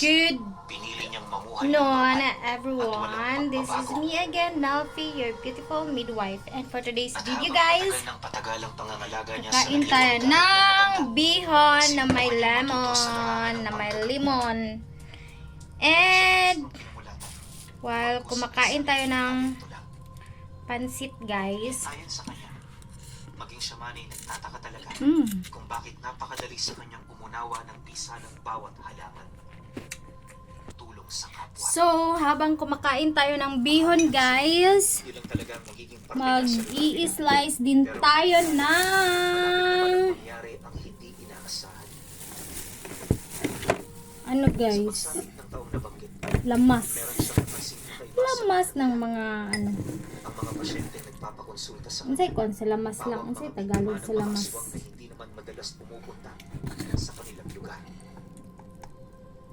Good noon, everyone. This is me again, Melfi, your beautiful midwife. And for today's video, guys, patagal ng patagal ang pangangalaga niya sa kain tayo ng bihon na may lemon, na may limon. And while kumakain tayo ng pansit, guys. Maging siya man ay nagtataka talaga Mm. kung bakit napakadali sa kanyang umunawa ng bisa ng bawat halaman. So, habang kumakain tayo ng bihon, guys, mag-i-slice din tayo ng ano, guys, lamas. Lamas ng mga ano. Ang mga pasyente nagpapakonsulta sa Unsay kon lamas lang, unsay Tagalog sa lamas. hindi naman madalas pumupunta sa kanilang lugar.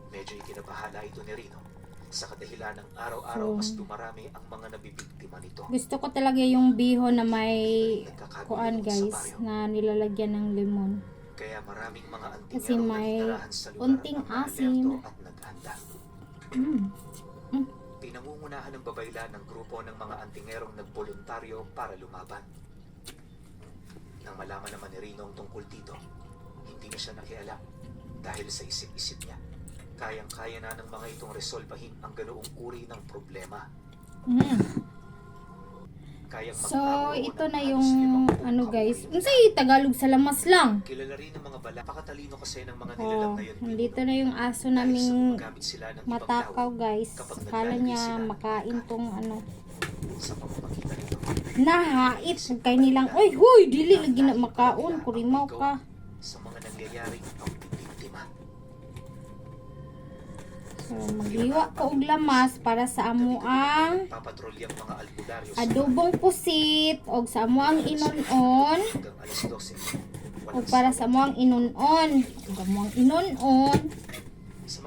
Medyo ikinabahala ito ni Rino sa kadahilan ng araw-araw mas dumarami ang mga nabibiktima nito. Gusto ko talaga yung bihon na may Nagkakagulo kuan sa guys na nilalagyan ng lemon. Kaya maraming mga anting Kasi may unting asim. at naghanda. Mm. Pinangungunahan ng babaylan ng grupo ng mga antingerong nagboluntaryo para lumaban. Nang malaman naman ni Rino ang tungkol dito, hindi na siya nakialam dahil sa isip-isip niya. Kayang-kaya na ng mga itong resolbahin ang ganoong uri ng problema. Mm. Kayang So, ito na yung ano guys. Unsay Tagalog sa lamas lang. Kilala rin ng mga bala. Pakatalino kasi ng mga nilalang Oh, na yun. nandito na yung aso naming sila ng matakaw guys. kapag Kala naglalagay niya makain tong ano. sa pamamagitan nito. Nahait kay nilang, oy, huy, dili lagi na makaon, kurimaw ka. Sa mga nangyayaring So, magliwa ko og lamas para sa amo ang adobong pusit og sa amo ang 12. o para sa amo ang inunon ug amo ang unang so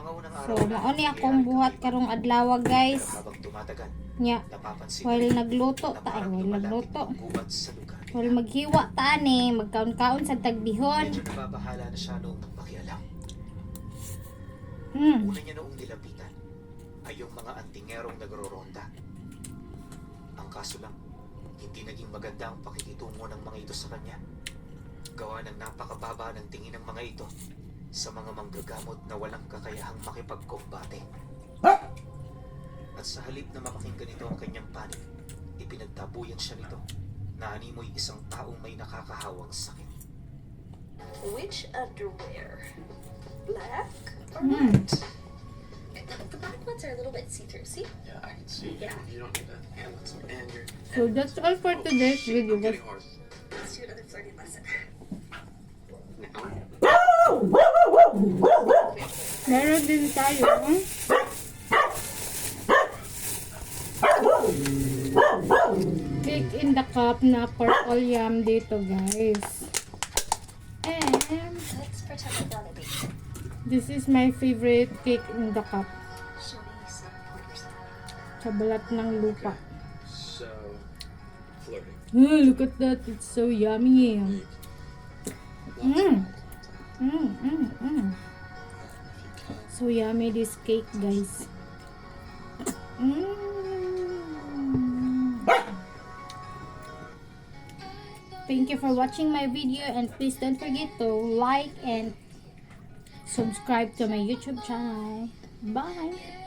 araw mao ni akong buhat karong adlaw guys. Nya while nagluto na ta ay while nagluto. while maghiwa ta ni magkaon-kaon sa tagbihon. Medyo nababahala na siya noong makialam. Hmm Una niya noong nilapitan ay yung mga antingerong nagroronda. Ang kaso lang, hindi naging maganda ang pakikitungo ng mga ito sa kanya. Gawa ng napakababa ng tingin ng mga ito sa mga manggagamot na walang kakayahang makipagkombate. At sa halip na mapakinggan ito ang kanyang panig, ipinagtabuyan siya nito na animoy isang taong may nakakahawang sakit. Which underwear? Black or Hmm. white? The black ones are a little bit see-through. See? Yeah, I can see. Yeah. You don't need to handle it. And you're. so that's all for today's video I'm guys getting hard. Let's do another flirty lesson. Now. meron din tayo cake in the cup na purple yam dito guys and Let's pretend we're gonna be. This is my favorite cake in the cup. Sa balat ng lupa. So, flirting. Oh, look at that. It's so yummy. Mm. Mm, mm, mm. So yummy this cake, guys. Mm. Thank you for watching my video and please don't forget to like and subscribe to my YouTube channel. Bye!